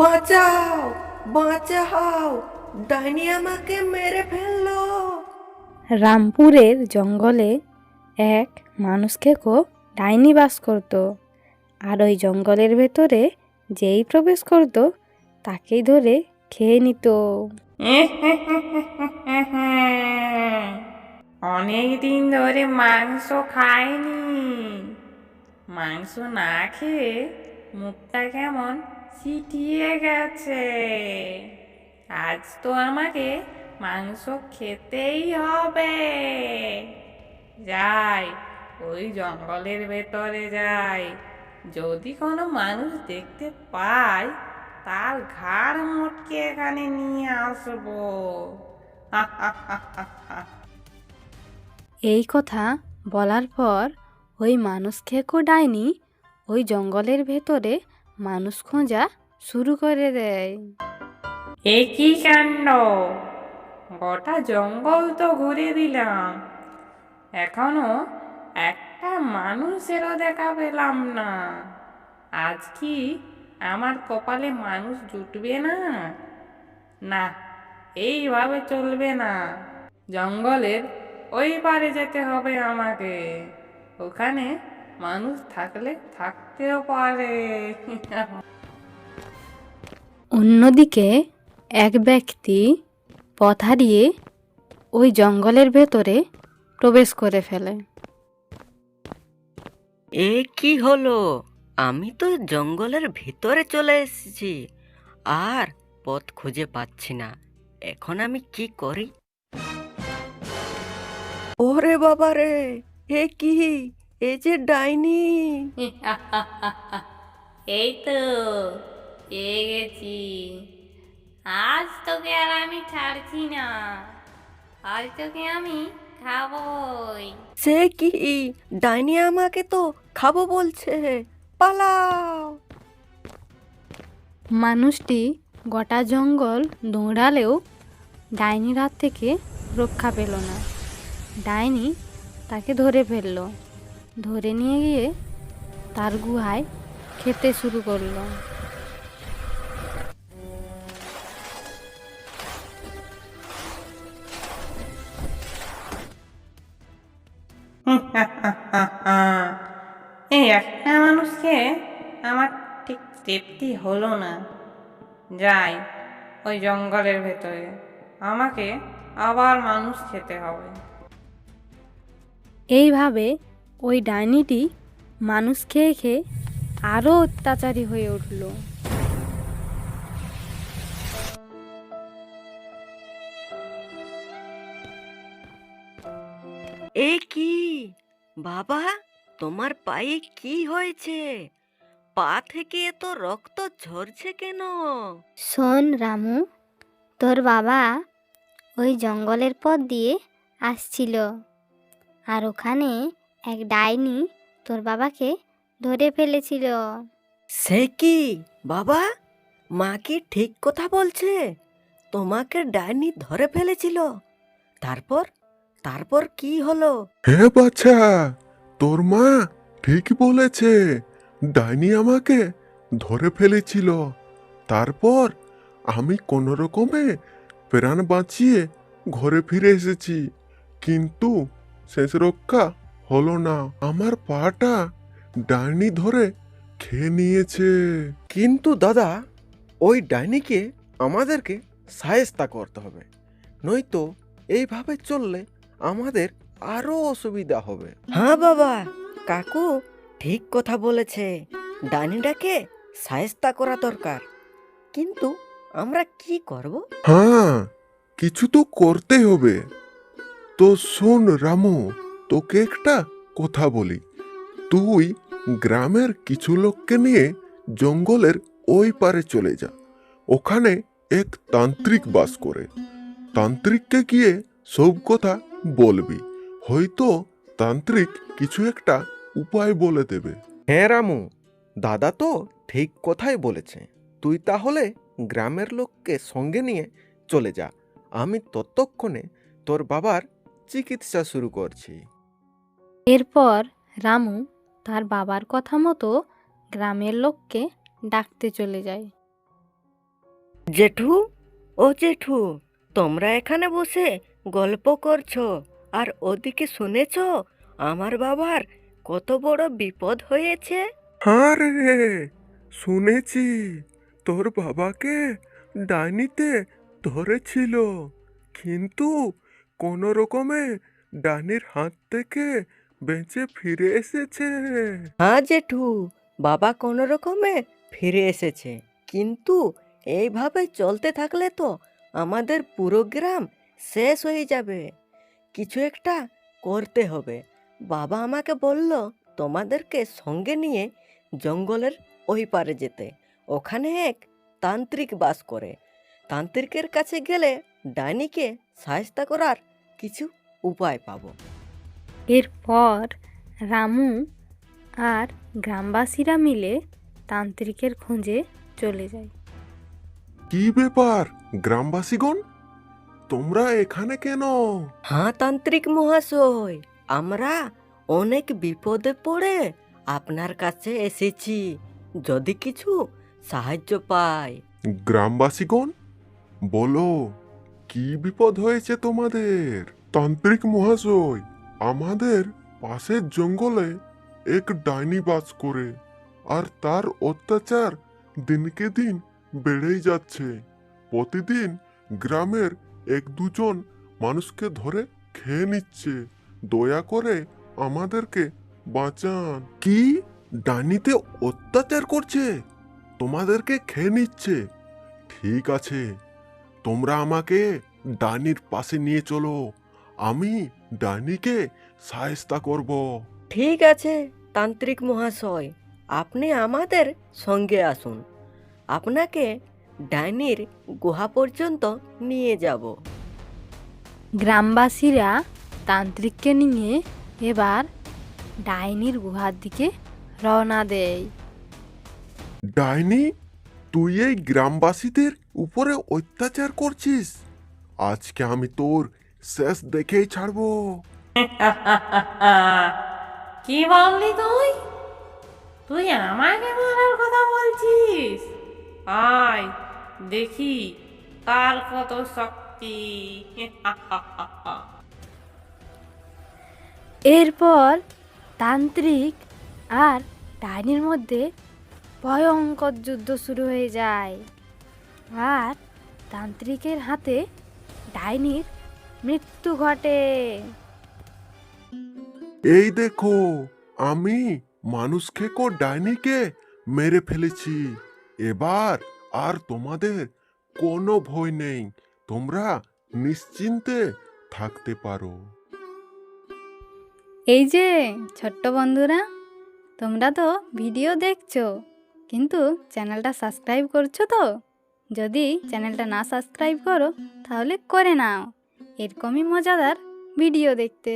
বাঁচাও বাঁচাও ডাইনি আমাকে মেরে ফেলল। রামপুরের জঙ্গলে এক মানুষ খেকো ডাইনি বাস করত। আর ওই জঙ্গলের ভেতরে যেই প্রবেশ করত তাকেই ধরে খেয়ে নিত। অনেক দিন ধরে মাংস খাইনি। মাংস না খেয়ে মুখটা কেমন সিটিয়ে গেছে। আজ তো আমাকে মাংস খেতেই হবে। যাই, ওই জঙ্গলের ভেতরে যাই। যদি কোনো মানুষ দেখতে পাই তার ঘাড় মোটকে এখানে নিয়ে আসব। এই কথা বলার পর ওই মানুষ খেকো ডাইনি ওই জঙ্গলের ভেতরে মানুষ খোঁজা শুরু করে দেয়। এ কাণ্ড। গোটা জঙ্গল তো ঘুরে দিলাম। এখনও একটা মানুষেরও দেখা পেলাম না। আজ কি আমার কপালে মানুষ জুটবে না? না, এইভাবে চলবে না। জঙ্গলের ওই পারে যেতে হবে আমাকে। ওখানে মানুষ থাকলে থাকতেও পারে। অন্যদিকে এক ব্যক্তি পথ হারিয়ে ওই জঙ্গলের ভেতরে প্রবেশ করে ফেলে। এ কি হলো? আমি তো জঙ্গলের ভিতরে চলে এসেছি আর পথ খুঁজে পাচ্ছি না। এখন আমি কি করি? ওরে বাবা রে এ কি? এ যে ডাইনি। এই তো পেয়ে গেছি। আজ তোকে আর আমি ছাড়ছি না। আজ তোকে আমি খাবই। সে কি? ডাইনি আমাকে তো খাব বলছে। পালাও। মানুষটি গোটা জঙ্গল দৌড়ালেও ডাইনির হাত থেকে রক্ষা পেল না। ডাইনি তাকে ধরে ফেলল। ধরে নিয়ে গিয়ে তার গুহায় খেতে শুরু করল। এই একটা মানুষকে আমার ঠিক তৃপ্তি হলো না। যাই ওই জঙ্গলের ভেতরে। আমাকে আবার মানুষ খেতে হবে। এইভাবে ওই ডাইনিটি মানুষ খেয়ে খেয়ে আরও অত্যাচারী হয়ে উঠল। এ কি? বাবা তোমার পায়ে কি হয়েছে? পা থেকে এত রক্ত ঝরছে কেন? শোন রামু তোর বাবা ওই জঙ্গলের পথ দিয়ে আসছিল। আর ওখানে এক ডাইনি তোর বাবাকে ধরে ফেলেছিল। সে কি? বাবা মা কি ঠিক কথা বলছে? তোমাকে ডাইনি ধরে ফেলেছিল। তারপর? তারপর কি হলো? হ্যাঁ বাচ্চা তোর মা ঠিক বলেছে ডাইনি আমাকে ধরে ফেলেছিল। তারপর আমি কোনো রকমে প্রাণ বাঁচিয়ে ঘরে ফিরে এসেছি কিন্তু শেষ রক্ষা হলো না। আমার পাটা ডাইনি ধরে খেয়ে নিয়েছে। কিন্তু দাদা ওই ডাইনিকে আমাদেরকে সায়স্তা করতে হবে। নয়তো এইভাবে চললে আমাদের আরও অসুবিধা হবে। হ্যাঁ বাবা কাকু ঠিক কথা বলেছে। ডাইনিটাকে সায়স্তা করা দরকার। কিন্তু আমরা কি করব? হ্যাঁ কিছু তো করতে হবে। তো শোন রামু তোকে একটা কথা বলি। তুই গ্রামের কিছু লোককে নিয়ে জঙ্গলের ওই পারে চলে যা। ওখানে এক তান্ত্রিক বাস করে। তান্ত্রিককে গিয়ে সব কথা বলবি। হয়তো তান্ত্রিক কিছু একটা উপায় বলে দেবে। হ্যাঁ রামু, দাদা তো ঠিক কথাই বলেছে। তুই তাহলে গ্রামের লোককে সঙ্গে নিয়ে চলে যা। আমি ততক্ষণে তোর বাবার চিকিৎসা শুরু করছি। এরপর রামু তার বাবার কথা মতো গ্রামের লোককে ডাকতে চলে যায়। জেঠু ও জেঠু তোমরা এখানে বসে গল্প করছ আর ওদিকে শুনেছ আমার বাবার কত বড় বিপদ হয়েছে? হ্যাঁ রে শুনেছি। তোর বাবাকে ডাইনিতে ধরেছিল কিন্তু কোনো রকমে ডাইনির হাত থেকে বেঁচে ফিরে এসেছে। হ্যাঁ জেঠু, বাবা কোনো রকমে ফিরে এসেছে। কিন্তু এইভাবে চলতে থাকলে তো আমাদের পুরো গ্রাম শেষ হয়ে যাবে। কিছু একটা করতে হবে। বাবা আমাকে বলল, তোমাদেরকে সঙ্গে নিয়ে জঙ্গলের ওই পারে যেতে। ওখানে এক তান্ত্রিক বাস করে। তান্ত্রিকের কাছে গেলে ডাইনিকে সাহায্য করার কিছু উপায় পাবো। এরপর রামু আর গ্রামবাসীরা মিলে তান্ত্রিকের খোঁজে চলে যায়। কি ব্যাপার? গ্রামবাসীগণ? তোমরা এখানে কেন? হ্যাঁ তান্ত্রিক মহাশয় আমরা অনেক বিপদে পড়ে আপনার কাছে এসেছি। যদি কিছু সাহায্য পাই। গ্রামবাসীগণ বলো কি বিপদ হয়েছে তোমাদের? তান্ত্রিক মহাশয় আমাদের পাশের জঙ্গলে এক ডাইনি বাস করে, আর তার অত্যাচার দিনকে দিন বেড়েই যাচ্ছে। প্রতিদিন গ্রামের এক দুজন মানুষকে ধরে খেয়ে নিচ্ছে। দয়া করে আমাদেরকে বাঁচান। কি? ডাইনিতে অত্যাচার করছে? তোমাদেরকে খেয়ে নিচ্ছে? ঠিক আছে, তোমরা আমাকে ডাইনির পাশে নিয়ে চলো। আমি ডাইনিকে সায়স্তা করব। ঠিক আছে তান্ত্রিক মহাশয় আপনি আমাদের সঙ্গে আসুন। আপনাকে ডাইনির গুহা পর্যন্ত নিয়ে যাব। গ্রামবাসীরা তান্ত্রিককে নিয়ে এবার ডাইনির গুহার দিকে রওনা দেয়। ডাইনি তুই এই গ্রামবাসীদের উপরে অত্যাচার করছিস। আজকে আমি তোর শেষ দেখেই ছাড়বো। কি বললি তুই? তুই আমাকে মারার কথা বলছিস? আয় দেখি কার কত শক্তি। এরপর তান্ত্রিক আর ডাইনির মধ্যে ভয়ঙ্কর যুদ্ধ শুরু হয়ে যায়। আর তান্ত্রিকের হাতে ডাইনির মৃত্যু ঘটে। এই দেখো আমি মানুষ খেকো ডাইনিকে মেরে ফেলেছি। এবার আর তোমাদের কোনো ভয় নেই তোমরা নিশ্চিন্তে থাকতে পারো। এই যে ছোট্ট বন্ধুরা তোমরা তো ভিডিও দেখছ কিন্তু চ্যানেলটা সাবস্ক্রাইব করছ তো? যদি চ্যানেলটা না সাবস্ক্রাইব করো তাহলে করে নাও। এরকমই মজাদার ভিডিও দেখতে।